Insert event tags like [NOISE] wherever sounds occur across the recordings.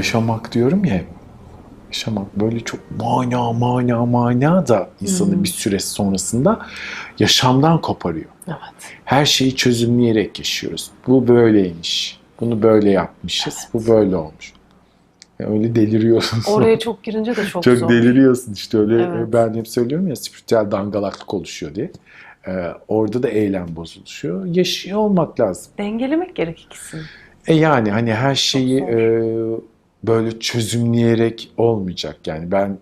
yaşamak diyorum ya. Yaşamak böyle çok mana mana mana da insanı Hı. bir süre sonrasında yaşamdan koparıyor. Evet. Her şeyi çözümleyerek yaşıyoruz. Bu böyleymiş. Bunu böyle yapmışız. Bu böyle olmuş. Ya öyle deliriyorsun. Oraya [LAUGHS] çok girince de çok, Çok zor. deliriyorsun işte öyle Evet. ben hep söylüyorum ya spiritüel dangalaklık oluşuyor diye. Ee, orada da eylem bozuluşuyor. Yaşıyor olmak lazım. Dengelemek gerek ikisini. E yani hani her şeyi e, böyle çözümleyerek olmayacak. Yani ben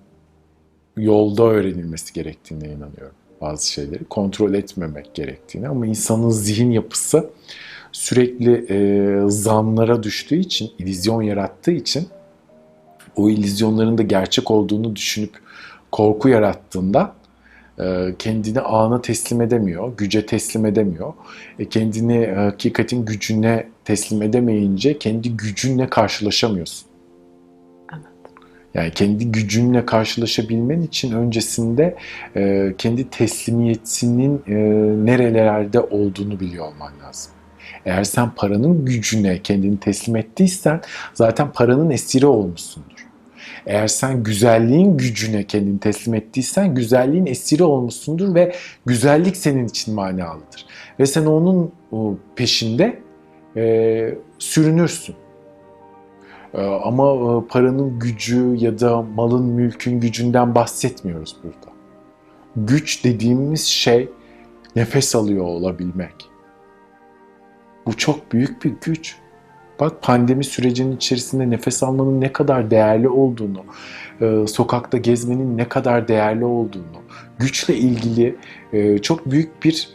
yolda öğrenilmesi gerektiğine inanıyorum bazı şeyleri. Kontrol etmemek gerektiğine ama insanın zihin yapısı sürekli e, zanlara düştüğü için, illüzyon yarattığı için o illüzyonların da gerçek olduğunu düşünüp korku yarattığında e, kendini ana teslim edemiyor, güce teslim edemiyor. E, kendini hakikatin gücüne teslim edemeyince kendi gücünle karşılaşamıyorsun. Yani kendi gücünle karşılaşabilmen için öncesinde e, kendi teslimiyetinin e, nerelerde olduğunu biliyor olman lazım. Eğer sen paranın gücüne kendini teslim ettiysen zaten paranın esiri olmuşsundur. Eğer sen güzelliğin gücüne kendini teslim ettiysen güzelliğin esiri olmuşsundur ve güzellik senin için manalıdır. Ve sen onun peşinde e, sürünürsün. E, ama e, paranın gücü ya da malın mülkün gücünden bahsetmiyoruz burada. Güç dediğimiz şey nefes alıyor olabilmek. Bu çok büyük bir güç. Bak pandemi sürecinin içerisinde nefes almanın ne kadar değerli olduğunu, e, sokakta gezmenin ne kadar değerli olduğunu, güçle ilgili e, çok büyük bir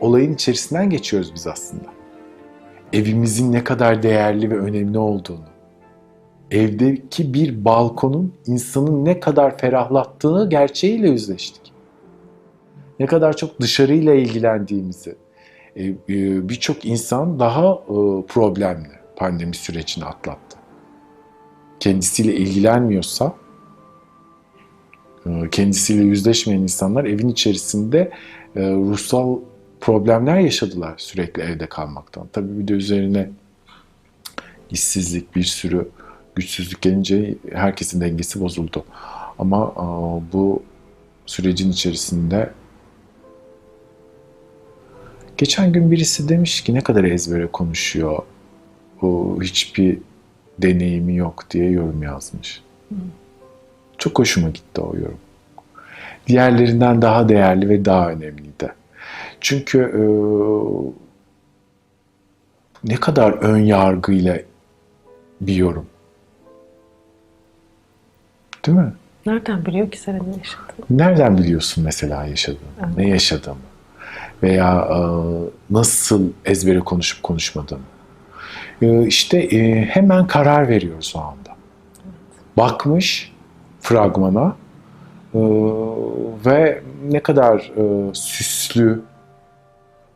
olayın içerisinden geçiyoruz biz aslında. Evimizin ne kadar değerli ve önemli olduğunu, evdeki bir balkonun insanın ne kadar ferahlattığını gerçeğiyle yüzleştik. Ne kadar çok dışarıyla ilgilendiğimizi, e, e, birçok insan daha e, problemli pandemi sürecini atlattı. Kendisiyle ilgilenmiyorsa, kendisiyle yüzleşmeyen insanlar evin içerisinde ruhsal problemler yaşadılar sürekli evde kalmaktan. Tabii bir de üzerine işsizlik, bir sürü güçsüzlük gelince herkesin dengesi bozuldu. Ama e, bu sürecin içerisinde geçen gün birisi demiş ki ne kadar ezbere konuşuyor, o hiçbir deneyimi yok diye yorum yazmış. Çok hoşuma gitti o yorum. Diğerlerinden daha değerli ve daha önemliydi. Çünkü e, ne kadar ön yargıyla bir yorum. Değil mi? Nereden biliyor ki senin ne yaşadığını? Nereden biliyorsun mesela yaşadığını, Evet. ne yaşadığımı veya e, nasıl ezbere konuşup konuşmadığımı. E, işte e, hemen karar veriyoruz o anda. Bakmış fragmana e, ve ne kadar e, süslü,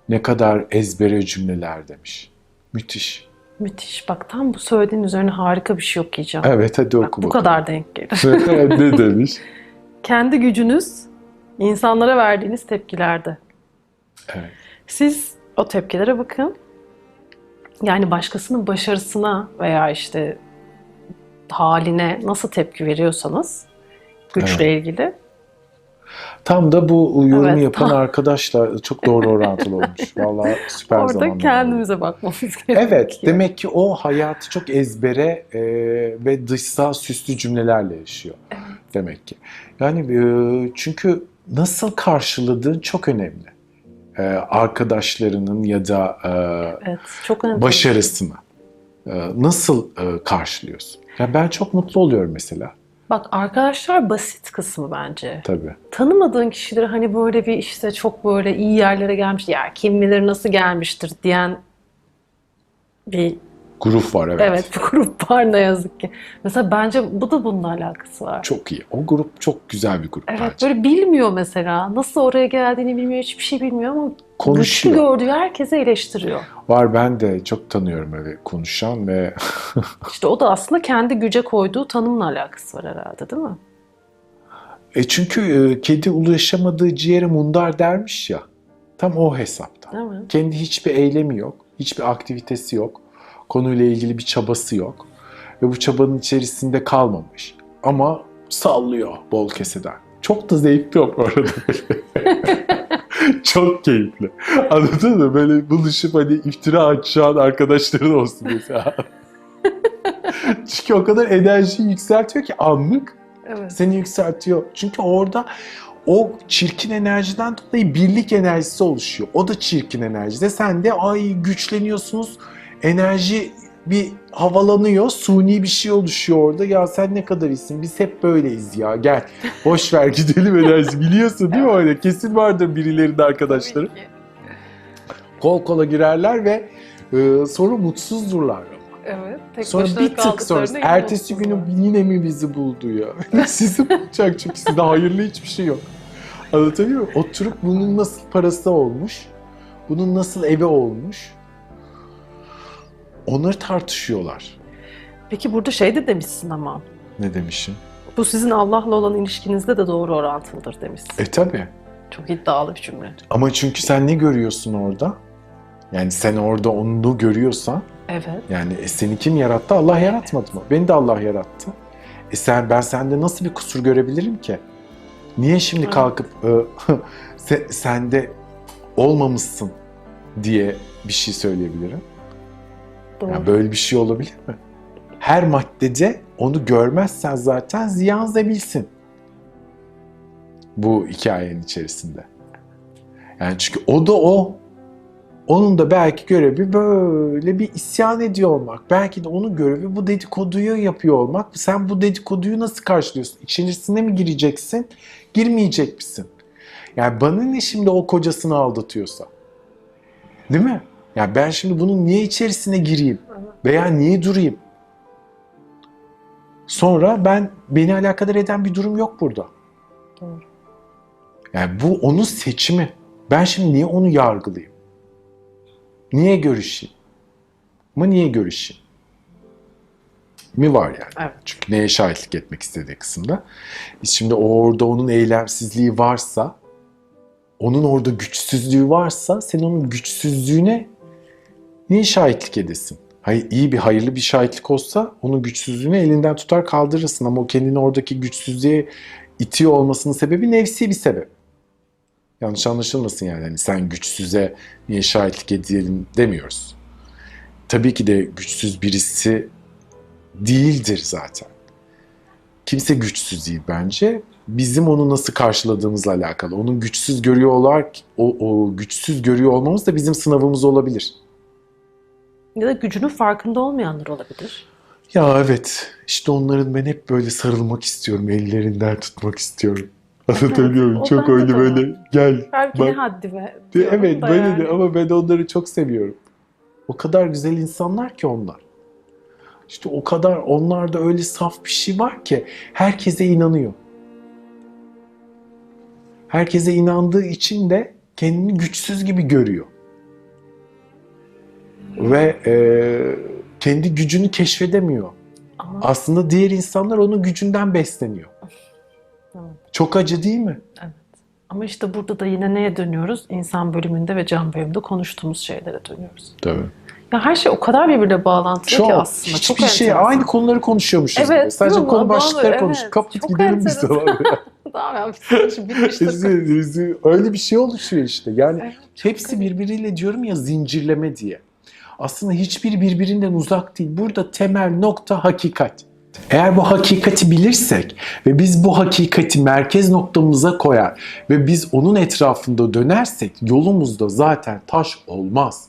ne kadar ezbere cümleler demiş. Müthiş. Müthiş. Bak tam bu söylediğin üzerine harika bir şey okuyacağım. Evet hadi Bak, oku bu bakalım. kadar denk gelir. [LAUGHS] ne demiş? [LAUGHS] Kendi gücünüz insanlara verdiğiniz tepkilerde. Evet. Siz o tepkilere bakın. Yani başkasının başarısına veya işte haline nasıl tepki veriyorsanız güçle ilgili. Tam da bu yorum Evet, yapan [LAUGHS] tam. arkadaşla çok doğru orantılı olmuş. [LAUGHS] Vallahi süper Orada zamanlama oldu. kendimize bakmamız gerekiyor. Evet, demek ki o hayatı çok ezbere e, ve dışsal süslü cümlelerle yaşıyor. Demek ki. Yani e, çünkü nasıl karşıladığın çok önemli. E, arkadaşlarının ya da e, Evet, çok önemli. başarısını e, nasıl e, karşılıyorsun? Ya ben çok mutlu oluyorum mesela. Bak arkadaşlar basit kısmı bence. Tabii. Tanımadığın kişileri hani böyle bir işte çok böyle iyi yerlere gelmiş ya kim bilir nasıl gelmiştir diyen bir Grup var evet. evet bir [LAUGHS] grup var ne yazık ki. Mesela bence bu da bununla alakası var. Çok iyi. O grup çok güzel bir grup Evet bence. böyle bilmiyor mesela. Nasıl oraya geldiğini bilmiyor, hiçbir şey bilmiyor ama güçlü Konuşuyor. gördüğü herkese eleştiriyor. Var ben de çok tanıyorum öyle konuşan ve [LAUGHS] İşte o da aslında kendi güce koyduğu tanımla alakası var herhalde değil mi? E çünkü e, kedi ulaşamadığı ciğere mundar dermiş ya. Tam o hesapta. Değil mi? Kendi hiçbir eylemi yok, hiçbir aktivitesi yok, konuyla ilgili bir çabası yok. ve bu çabanın içerisinde kalmamış. Ama sallıyor bol keseden. Çok da zevkli o bu arada. [LAUGHS] Çok keyifli. Anladın mı? Böyle buluşup hani iftira açacağın arkadaşların olsun mesela. [LAUGHS] Çünkü o kadar enerjiyi yükseltiyor ki anlık Evet. seni yükseltiyor. Çünkü orada o çirkin enerjiden dolayı birlik enerjisi oluşuyor. O da çirkin enerjide. Sen de ay güçleniyorsunuz. Enerji bir havalanıyor. Suni bir şey oluşuyor orada. Ya sen ne kadar iyisin. Biz hep böyleyiz ya. Gel. Boş ver [LAUGHS] gidelim enerji. Biliyorsun değil mi öyle? Kesin vardır birilerinin arkadaşları. Kol kola girerler ve e, sonra mutsuzdurlar. Evet. Tek Sonra bir tık yine ertesi günü yine mi bizi buldu [LAUGHS] ya? Sizi bulacak çünkü sizde hayırlı hiçbir şey yok. Anlatabiliyor muyum? Oturup bunun nasıl parası olmuş, bunun nasıl evi olmuş, onları tartışıyorlar. Peki burada şey de demişsin ama. Ne demişim? Bu sizin Allah'la olan ilişkinizde de doğru orantılıdır demişsin. E tabi. Çok iddialı bir cümle. Ama çünkü sen ne görüyorsun orada? Yani sen orada onu görüyorsan, Evet. yani e, seni kim yarattı? Allah yaratmadı mı? Beni de Allah yarattı. E sen ben sende nasıl bir kusur görebilirim ki? Niye şimdi Evet. kalkıp e, [LAUGHS] se- sende olmamışsın diye bir şey söyleyebilirim? Doğru. Yani böyle bir şey olabilir mi? Her maddede onu görmezsen zaten ziyan zebilsin. Bu hikayenin içerisinde. Yani çünkü o da o. Onun da belki görevi böyle bir isyan ediyor olmak. Belki de onun görevi bu dedikoduyu yapıyor olmak. Sen bu dedikoduyu nasıl karşılıyorsun? İçerisine mi gireceksin? Girmeyecek misin? Yani bana ne şimdi o kocasını aldatıyorsa? Değil mi? Ya ben şimdi bunun niye içerisine gireyim? Veya niye durayım? Sonra ben beni alakadar eden bir durum yok burada. Doğru. Yani bu onun seçimi. Ben şimdi niye onu yargılayayım? Niye görüşeyim? Ama niye görüşeyim? Mi var yani? Evet. Çünkü neye şahitlik etmek istediği kısımda. Şimdi orada onun eylemsizliği varsa, onun orada güçsüzlüğü varsa sen onun güçsüzlüğüne niye şahitlik edesin? Hayır, iyi bir hayırlı bir şahitlik olsa onun güçsüzlüğünü elinden tutar kaldırırsın ama o kendini oradaki güçsüzlüğe itiyor olmasının sebebi nefsi bir sebep. Yanlış anlaşılmasın yani. Hani sen güçsüze niye şahitlik edelim demiyoruz. Tabii ki de güçsüz birisi değildir zaten. Kimse güçsüz değil bence. Bizim onu nasıl karşıladığımızla alakalı. Onun güçsüz görüyorlar, o, o güçsüz görüyor olmamız da bizim sınavımız olabilir. Ya da gücünün farkında olmayanlar olabilir. Ya evet, işte onların ben hep böyle sarılmak istiyorum, ellerinden tutmak istiyorum. [LAUGHS] Anlatabiliyor muyum? Çok öyle böyle gel. Belki Bak- ne haddi be. De- diyorum Evet böyle yani. de ama ben onları çok seviyorum. O kadar güzel insanlar ki onlar. İşte o kadar onlarda öyle saf bir şey var ki herkese inanıyor. Herkese inandığı için de kendini güçsüz gibi görüyor. Ve e, kendi gücünü keşfedemiyor. Ama Aslında diğer insanlar onun gücünden besleniyor. Evet. Çok acı değil mi? Ama işte burada da yine neye dönüyoruz? İnsan bölümünde ve can bölümünde konuştuğumuz şeylere dönüyoruz. Tabii. Ya her şey o kadar birbirine bağlantılı Çok. ki aslında. Hiçbir çok şey enteresan. aynı konuları konuşuyormuşuz. Evet, gibi. Sadece konu başlıkları evet. konuş. Kapı Çok gidelim biz de. [LAUGHS] Tamam ya bitmiştir. Öyle bir şey oluşuyor işte. Yani Evet, hepsi birbiriyle diyorum ya zincirleme diye. Aslında hiçbir birbirinden uzak değil. Burada temel nokta hakikat. Eğer bu hakikati bilirsek ve biz bu hakikati merkez noktamıza koyar ve biz onun etrafında dönersek yolumuzda zaten taş olmaz.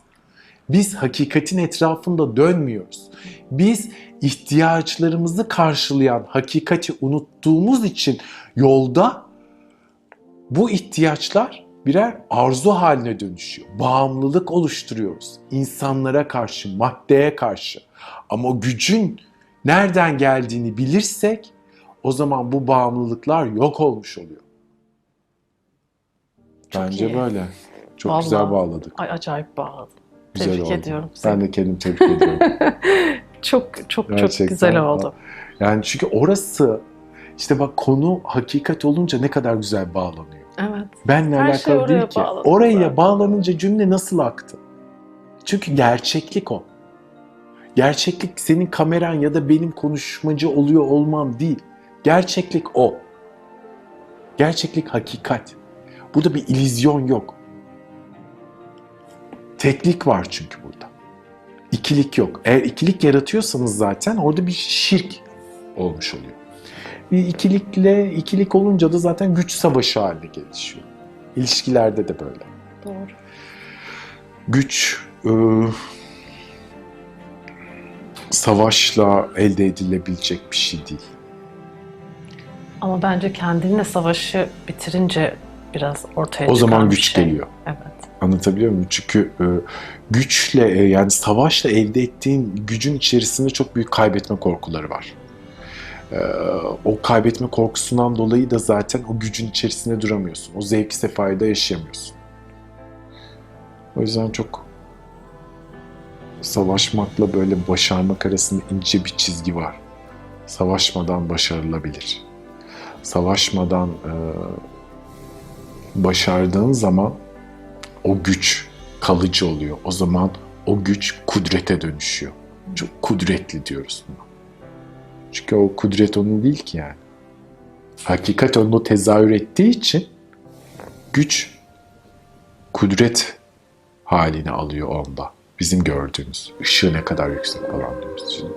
Biz hakikatin etrafında dönmüyoruz. Biz ihtiyaçlarımızı karşılayan hakikati unuttuğumuz için yolda bu ihtiyaçlar birer arzu haline dönüşüyor. Bağımlılık oluşturuyoruz. İnsanlara karşı, maddeye karşı. Ama o gücün nereden geldiğini bilirsek o zaman bu bağımlılıklar yok olmuş oluyor. Çok Bence iyi. böyle. Çok Vallahi. güzel bağladık. Ay acayip bağlı. Güzel Tebrik oldu. ediyorum seni. Ben de kendim tebrik ediyorum. [LAUGHS] Çok çok çok Gerçekten. güzel oldu. Yani çünkü orası işte bak konu hakikat olunca ne kadar güzel bağlanıyor. Evet. Benle Her alakalı şey oraya değil ki. Oraya zaten. bağlanınca cümle nasıl aktı? Çünkü gerçeklik o. Gerçeklik senin kameran ya da benim konuşmacı oluyor olmam değil. Gerçeklik o. Gerçeklik hakikat. Burada bir illüzyon yok. Teklik var çünkü burada. İkilik yok. Eğer ikilik yaratıyorsanız zaten orada bir şirk olmuş oluyor. Bir ikilikle ikilik olunca da zaten güç savaşı haline gelişiyor. İlişkilerde de böyle. Doğru. Güç e, savaşla elde edilebilecek bir şey değil. Ama bence kendinle savaşı bitirince biraz ortaya O çıkan zaman güç şey. geliyor. Evet. Anlatabiliyor muyum? Çünkü e, güçle e, yani savaşla elde ettiğin gücün içerisinde çok büyük kaybetme korkuları var. E, o kaybetme korkusundan dolayı da zaten o gücün içerisinde duramıyorsun. O zevki sefayı da yaşayamıyorsun. O yüzden çok savaşmakla böyle başarmak arasında ince bir çizgi var. Savaşmadan başarılabilir. Savaşmadan e, başardığın zaman o güç kalıcı oluyor. O zaman o güç kudrete dönüşüyor. Çok kudretli diyoruz buna. Çünkü o kudret onun değil ki yani. Hakikat onu tezahür ettiği için güç kudret halini alıyor onda. Bizim gördüğümüz ışığı ne kadar yüksek falan diyoruz şimdi.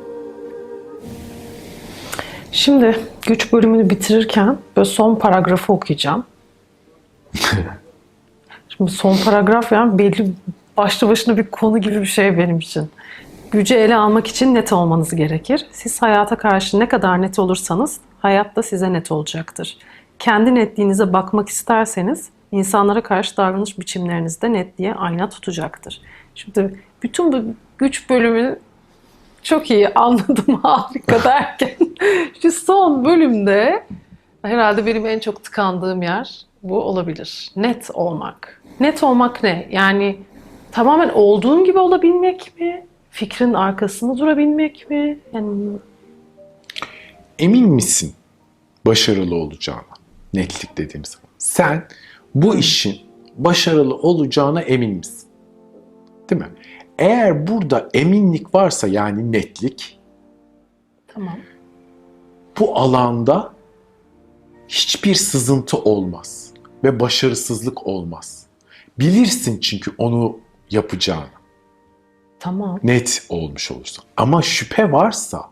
Şimdi güç bölümünü bitirirken böyle son paragrafı okuyacağım. [LAUGHS] Şimdi son paragraf yani belli başlı başına bir konu gibi bir şey benim için. Gücü ele almak için net olmanız gerekir. Siz hayata karşı ne kadar net olursanız hayat da size net olacaktır. Kendi netliğinize bakmak isterseniz insanlara karşı davranış biçimleriniz de netliğe ayna tutacaktır. Şimdi bütün bu güç bölümünü çok iyi anladım [LAUGHS] harika derken şu son bölümde herhalde benim en çok tıkandığım yer bu olabilir. Net olmak. Net olmak ne? Yani tamamen olduğun gibi olabilmek mi? Fikrin arkasında durabilmek mi? Yani Emin misin başarılı olacağına? Netlik dediğimiz zaman. Sen bu işin başarılı olacağına emin misin? Değil mi? Eğer burada eminlik varsa yani netlik tamam. bu alanda hiçbir sızıntı olmaz ve başarısızlık olmaz. Bilirsin çünkü onu yapacağını. Tamam. Net olmuş olursa. Ama şüphe varsa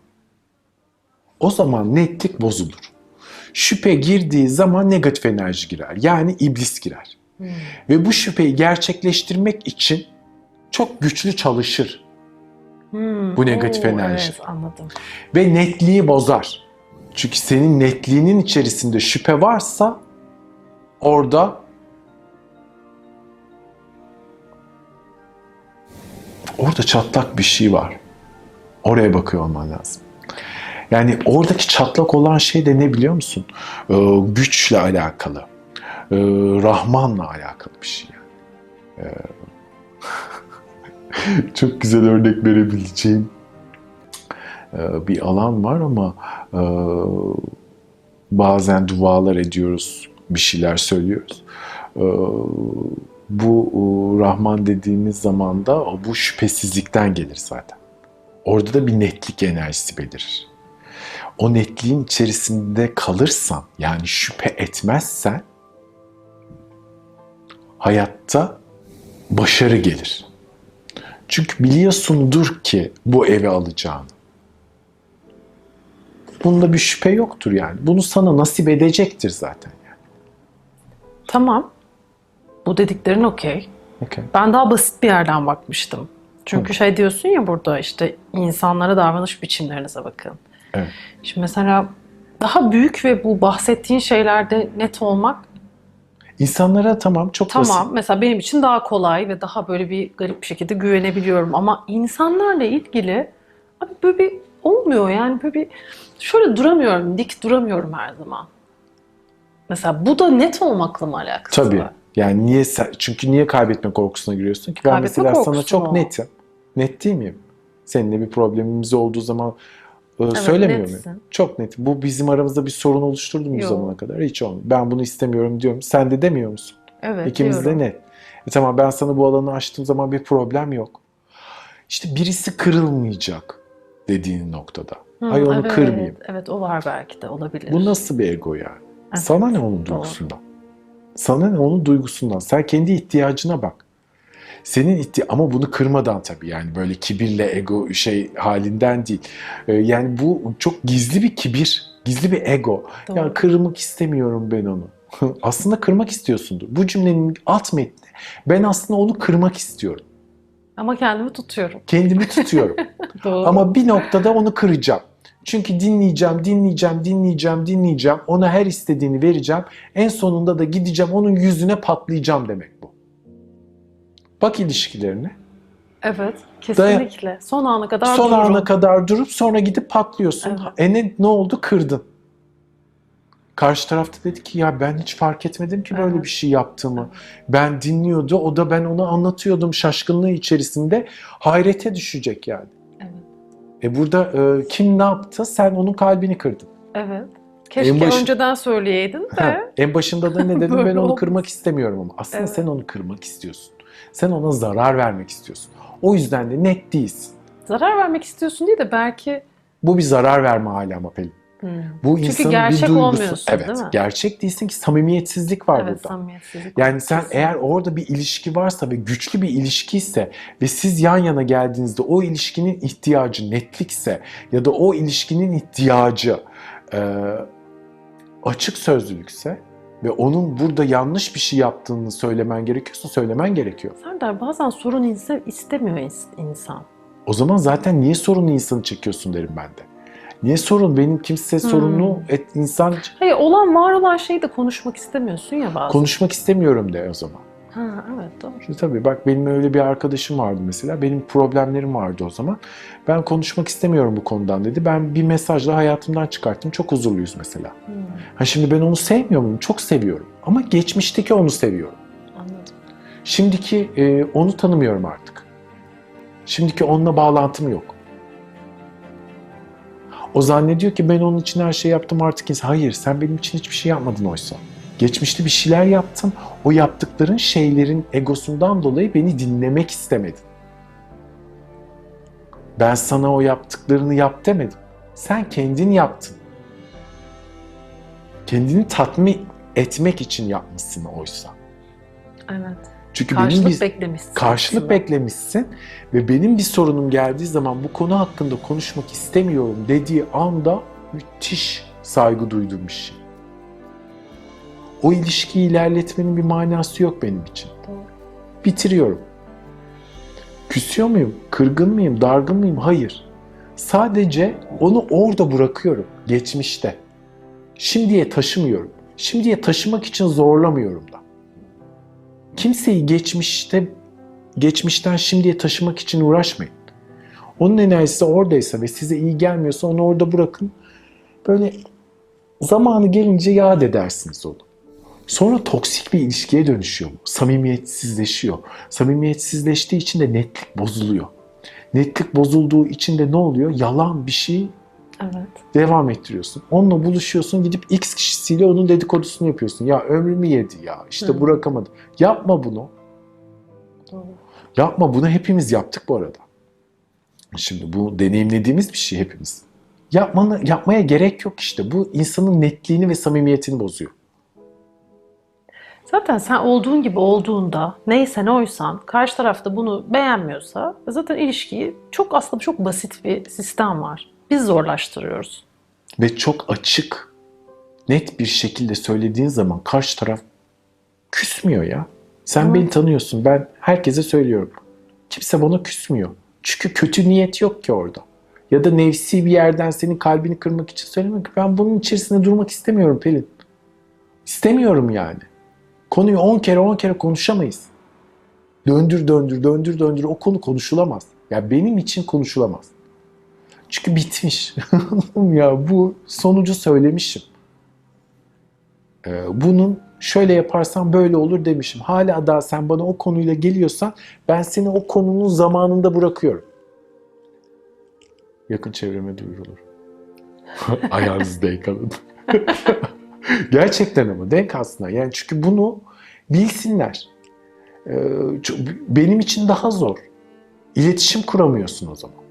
o zaman netlik bozulur. Şüphe girdiği zaman negatif enerji girer. Yani iblis girer. Hmm. Ve bu şüpheyi gerçekleştirmek için çok güçlü çalışır. Hmm. Bu negatif Oo, enerji. Evet anladım. Ve netliği bozar. Çünkü senin netliğinin içerisinde şüphe varsa orada orada çatlak bir şey var. Oraya bakıyor olman lazım. Yani oradaki çatlak olan şey de ne biliyor musun? Ee, güçle alakalı. Ee, Rahman'la alakalı bir şey yani. Ee, [LAUGHS] çok güzel örnek verebileceğim e, bir alan var ama e, bazen dualar ediyoruz, bir şeyler söylüyoruz. E, Bu e, Rahman dediğimiz zaman da bu şüphesizlikten gelir zaten. Orada da bir netlik enerjisi belirir. O netliğin içerisinde kalırsan, yani şüphe etmezsen hayatta başarı gelir. Çünkü biliyorsundur ki bu evi alacağını. Bunda bir şüphe yoktur yani. Bunu sana nasip edecektir zaten yani. Tamam. Bu dediklerin okey. Okay. Ben daha basit bir yerden bakmıştım. Çünkü şey diyorsun ya burada işte insanlara davranış biçimlerinize bakın. Evet. Şimdi mesela daha büyük ve bu bahsettiğin şeylerde net olmak İnsanlara tamam çok tamam. basit. Mesela benim için daha kolay ve daha böyle bir garip bir şekilde güvenebiliyorum. Ama insanlarla ilgili abi böyle bir olmuyor yani böyle bir şöyle duramıyorum, dik duramıyorum her zaman. Mesela bu da net olmakla mı alakası Tabii. Yani niye çünkü niye kaybetme korkusuna giriyorsun ki? Ben Kaybetme mesela sana çok mu? netim. Net değil miyim? Seninle bir problemimiz olduğu zaman e, söylemiyor muyum? netsin. Çok net. Bu bizim aramızda bir sorun oluşturdu mu bu zamana kadar? Hiç olmadı. Ben bunu istemiyorum diyorum. Sen de demiyor musun? Evet İkimiz de diyorum. net. E tamam ben sana bu alanı açtığım zaman bir problem yok. İşte birisi kırılmayacak dediğin noktada. Hı, Ay onu evet, kırmayayım. Evet o var belki de olabilir. Bu nasıl bir ego yani? Evet, Sana ne onun duygusundan? Sana ne onun duygusundan? Sen kendi ihtiyacına bak. Senin ihti ama bunu kırmadan tabii yani böyle kibirle ego şey halinden değil. Ee, yani bu çok gizli bir kibir, gizli bir ego. Doğru. Ya kırmak istemiyorum ben onu. [LAUGHS] aslında kırmak istiyorsundur. Bu cümlenin alt metni ben aslında onu kırmak istiyorum. Ama kendimi tutuyorum. Kendimi tutuyorum. [LAUGHS] Doğru. Ama bir noktada onu kıracağım. Çünkü dinleyeceğim, dinleyeceğim, dinleyeceğim, dinleyeceğim. Ona her istediğini vereceğim. En sonunda da gideceğim onun yüzüne patlayacağım demek bu. Bak ilişkilerine. Evet, kesinlikle. Son ana kadar Son dururum. ana kadar durup sonra gidip patlıyorsun. Evet. E ne, ne oldu? Kırdın. Karşı tarafta dedi ki ya ben hiç fark etmedim ki böyle Evet. bir şey yaptığımı. Ben dinliyordu, o da ben ona anlatıyordum şaşkınlığı içerisinde. Hayrete düşecek yani. E burada e, kim ne yaptı? Sen onun kalbini kırdın. Evet. Keşke En baş- önceden söyleyeydin de. Ha, en başında da ne [LAUGHS] dedim? Ben onu kırmak istemiyorum ama. Aslında Evet. sen onu kırmak istiyorsun. Sen ona zarar vermek istiyorsun. O yüzden de net değilsin. Zarar vermek istiyorsun değil de belki Bu bir zarar verme hali ama Pelin. Hmm. Bu Çünkü insanın gerçek bir duygusu. olmuyorsun, evet, değil mi? gerçek değilsin ki samimiyetsizlik var evet burada. samimiyetsizlik. Yani sen Kesin. eğer orada bir ilişki varsa ve güçlü bir ilişkiyse ve siz yan yana geldiğinizde o ilişkinin ihtiyacı netlikse ya da o ilişkinin ihtiyacı e, açık sözlülükse ve onun burada yanlış bir şey yaptığını söylemen gerekiyorsa söylemen gerekiyor. Serdar bazen sorun inse istemiyor ins- insan. O zaman zaten niye sorunlu insanı çekiyorsun derim ben de. Niye sorun? Benim kimse Hmm. sorunlu et, insan Hayır olan var olan şeyi de konuşmak istemiyorsun ya bazen. konuşmak istemiyorum de o zaman. ha, evet doğru. Şimdi tabii bak benim öyle bir arkadaşım vardı mesela. Benim problemlerim vardı o zaman. Ben konuşmak istemiyorum bu konudan dedi. Ben bir mesajla hayatımdan çıkarttım. Çok huzurluyuz mesela. Hmm, Ha şimdi ben onu sevmiyor muyum? Çok seviyorum. Ama geçmişteki onu seviyorum. anladım. Şimdiki e, onu tanımıyorum artık. Şimdiki onunla bağlantım yok. O zannediyor ki ben onun için her şeyi yaptım artık. insan- Hayır sen benim için hiçbir şey yapmadın oysa. Geçmişte bir şeyler yaptın. O yaptıkların şeylerin egosundan dolayı beni dinlemek istemedin. Ben sana o yaptıklarını yap demedim. Sen kendin yaptın. Kendini tatmin etmek için yapmışsın oysa. Evet. Çünkü benim Karşılık bir beklemişsin. karşılık aslında. beklemişsin ve benim bir sorunum geldiği zaman bu konu hakkında konuşmak istemiyorum dediği anda müthiş saygı duyduğum bir şey. O ilişkiyi ilerletmenin bir manası yok benim için. Doğru. Bitiriyorum. Küsüyor muyum? Kırgın mıyım? Dargın mıyım? Hayır. Sadece onu orada bırakıyorum. Geçmişte. Şimdiye taşımıyorum. Şimdiye taşımak için zorlamıyorum. Kimseyi geçmişte geçmişten şimdiye taşımak için uğraşmayın. Onun enerjisi oradaysa ve size iyi gelmiyorsa onu orada bırakın. Böyle zamanı gelince yad edersiniz onu. Sonra toksik bir ilişkiye dönüşüyor. Samimiyetsizleşiyor. Samimiyetsizleştiği için de netlik bozuluyor. Netlik bozulduğu için de ne oluyor? Yalan bir şey Evet. devam ettiriyorsun. Onunla buluşuyorsun gidip X kişisiyle onun dedikodusunu yapıyorsun. Ya ömrümü yedi ya işte Hı. bırakamadım. Yapma bunu. Doğru. Yapma bunu hepimiz yaptık bu arada. Şimdi bu deneyimlediğimiz bir şey hepimiz. Yapmanı, yapmaya gerek yok işte. Bu insanın netliğini ve samimiyetini bozuyor. Zaten sen olduğun gibi olduğunda neyse ne oysan karşı tarafta bunu beğenmiyorsa zaten ilişkiyi çok aslında çok basit bir sistem var. Biz zorlaştırıyoruz. Ve çok açık, net bir şekilde söylediğin zaman karşı taraf küsmüyor ya. Sen Hı. beni tanıyorsun. Ben herkese söylüyorum. Kimse bana küsmüyor. Çünkü kötü niyet yok ki orada. Ya da nefsi bir yerden senin kalbini kırmak için söylemiyorum ki ben bunun içerisinde durmak istemiyorum Pelin. İstemiyorum yani. Konuyu 10 kere 10 kere konuşamayız. Döndür döndür döndür döndür o konu konuşulamaz. Ya benim için konuşulamaz. Çünkü bitmiş. [LAUGHS] Ya bu sonucu söylemişim. Ee, bunun şöyle yaparsan böyle olur demişim. Hala daha sen bana o konuyla geliyorsan ben seni o konunun zamanında bırakıyorum. Yakın çevreme duyurulur. [LAUGHS] Ayağınızı denk alın. [LAUGHS] Gerçekten ama denk aslında. Yani çünkü bunu bilsinler. Ee, benim için daha zor. İletişim kuramıyorsun o zaman.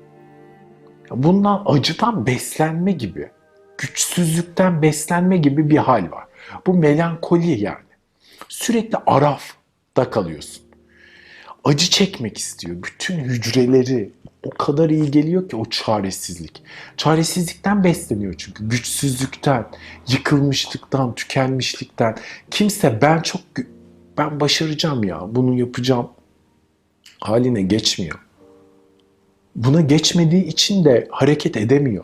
Bundan acıdan beslenme gibi, güçsüzlükten beslenme gibi bir hal var. Bu melankoli yani. Sürekli arafta kalıyorsun. Acı çekmek istiyor. Bütün hücreleri o kadar iyi geliyor ki o çaresizlik. Çaresizlikten besleniyor çünkü. Güçsüzlükten, yıkılmışlıktan, tükenmişlikten. Kimse ben çok ben başaracağım ya, bunu yapacağım haline geçmiyor. Buna geçmediği için de hareket edemiyor.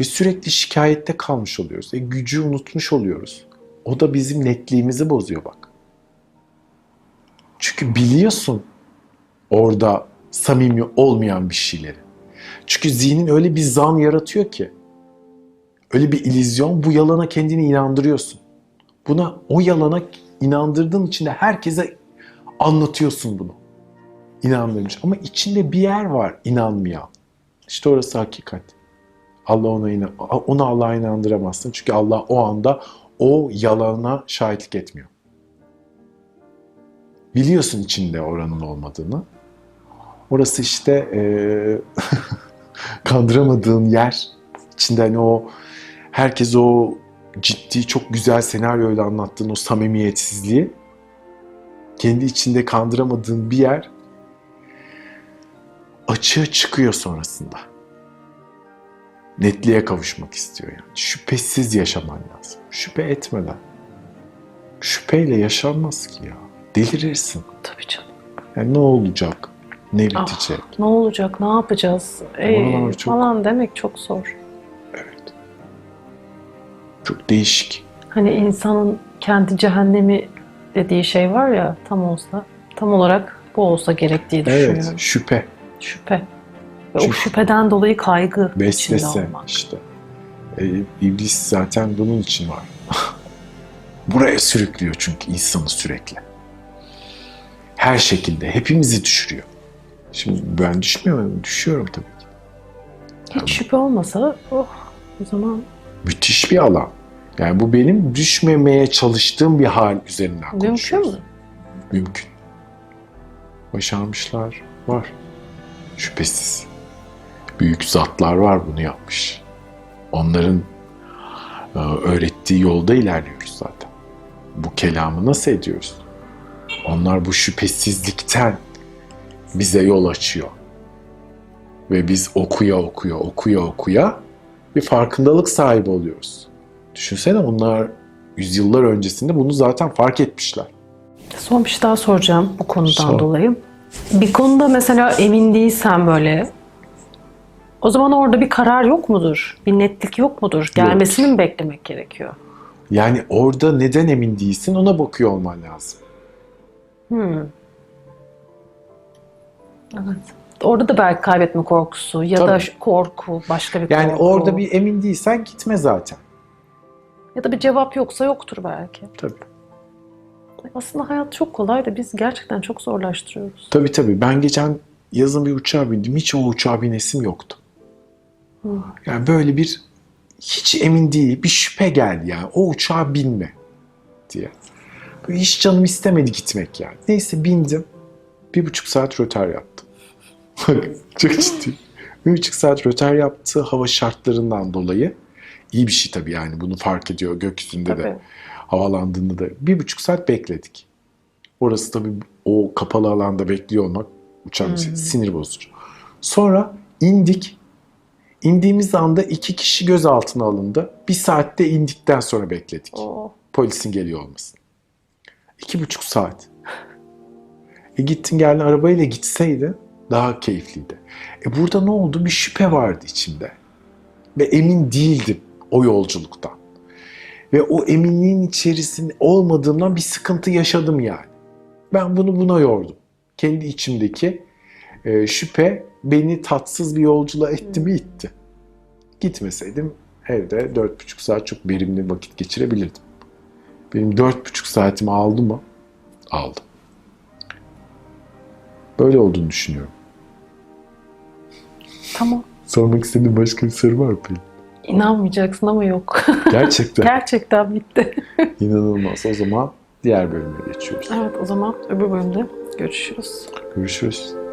Ve sürekli şikayette kalmış oluyoruz. E, gücü unutmuş oluyoruz. O da bizim netliğimizi bozuyor bak. Çünkü biliyorsun orada samimi olmayan bir şeyleri. Çünkü zihnin öyle bir zan yaratıyor ki. Öyle bir illüzyon bu yalana kendini inandırıyorsun. Buna o yalana inandırdığın için de herkese anlatıyorsun bunu. İnandırmış. Ama içinde bir yer var inanmayan. İşte orası hakikat. Allah ona inan onu Allah'a inandıramazsın. Çünkü Allah o anda o yalana şahitlik etmiyor. Biliyorsun içinde oranın olmadığını. Orası işte eee [LAUGHS] kandıramadığın yer. İçinde hani o herkes o ciddi çok güzel senaryoyla anlattığın o samimiyetsizliği kendi içinde kandıramadığın bir yer açığa çıkıyor sonrasında. Netliğe kavuşmak istiyor yani. Şüphesiz yaşaman lazım. Şüphe etmeden. Şüpheyle yaşanmaz ki ya. Delirirsin. Tabii canım. Yani ne olacak? Ne Ah. bitecek? Ne olacak, ne yapacağız Ee, çok- falan demek çok zor. Evet. Çok değişik. Hani insanın kendi cehennemi dediği şey var ya tam olsa, tam olarak bu olsa gerek diye düşünüyorum. Evet. Şüphe. Şüphe. Ve o Çünkü- şüpheden dolayı kaygı içinde Beslese olmak. işte. Ee, iblis zaten bunun için var. [LAUGHS] Buraya sürüklüyor çünkü insanı sürekli. Her şekilde hepimizi düşürüyor. Şimdi ben düşmüyorum, düşüyorum tabii ki. Hiç şüphe olmasa oh o zaman Müthiş bir alan. Yani bu benim düşmemeye çalıştığım bir hal üzerinden mümkün konuşuyoruz. mü? Mümkün. Başarmışlar var. Şüphesiz. Büyük zatlar var bunu yapmış. Onların e, öğrettiği yolda ilerliyoruz zaten. Bu kelamı nasıl ediyoruz? Onlar bu şüphesizlikten bize yol açıyor. Ve biz okuya okuya okuya okuya bir farkındalık sahibi oluyoruz. Düşünsene onlar yüzyıllar öncesinde bunu zaten fark etmişler. Son bir şey daha soracağım bu konudan Sor. dolayı. Bir konuda mesela emin değilsen böyle o zaman orada bir karar yok mudur? Bir netlik yok mudur? Gelmesini mi beklemek gerekiyor? Yani orada neden emin değilsin ona bakıyor olman lazım. Hmm. Evet. Orada da belki kaybetme korkusu ya da Tabii. şu korku, başka bir Yani korku. orada bir emin değilsen gitme zaten. ya da bir cevap yoksa yoktur belki. Tabii. Aslında hayat çok kolay da biz gerçekten çok zorlaştırıyoruz. Tabii tabii. Ben geçen yazın bir uçağa bindim. Hiç o uçağa binesim yoktu. Hı. Yani böyle bir hiç emin değil bir şüphe geldi yani. O uçağa binme diye. Böyle hiç canım istemedi gitmek yani. Neyse bindim. Bir buçuk saat rötar yaptım. [LAUGHS] Bak çok ciddi. Bir buçuk saat rötar yaptı hava şartlarından dolayı. İyi bir şey tabii yani bunu fark ediyor gökyüzünde de Tabii. Havalandığında da bir buçuk saat bekledik. Orası tabii o kapalı alanda bekliyor olmak uçan Hmm. sinir bozucu. Sonra indik. İndiğimiz anda iki kişi gözaltına alındı. Bir saatte indikten sonra bekledik. O Polisin geliyor olmasın. İki buçuk saat. E gittin geldin arabayla gitseydi daha keyifliydi. E burada ne oldu? Bir şüphe vardı içimde. Ve emin değildim o yolculuktan. Ve o eminliğin içerisinde olmadığımdan bir sıkıntı yaşadım yani. Ben bunu buna yordum. Kendi içimdeki e, şüphe beni tatsız bir yolculuğa etti mi itti. Gitmeseydim evde dört buçuk saat çok verimli vakit geçirebilirdim. Benim dört buçuk saatimi aldı mı? Aldı. Böyle olduğunu düşünüyorum. tamam. Sormak istediğin başka bir soru var mı? İnanmayacaksın ama yok. Gerçekten [LAUGHS] Gerçekten bitti. [LAUGHS] inanılmaz. O zaman diğer bölüme geçiyoruz. Evet o zaman öbür bölümde görüşürüz. Görüşürüz.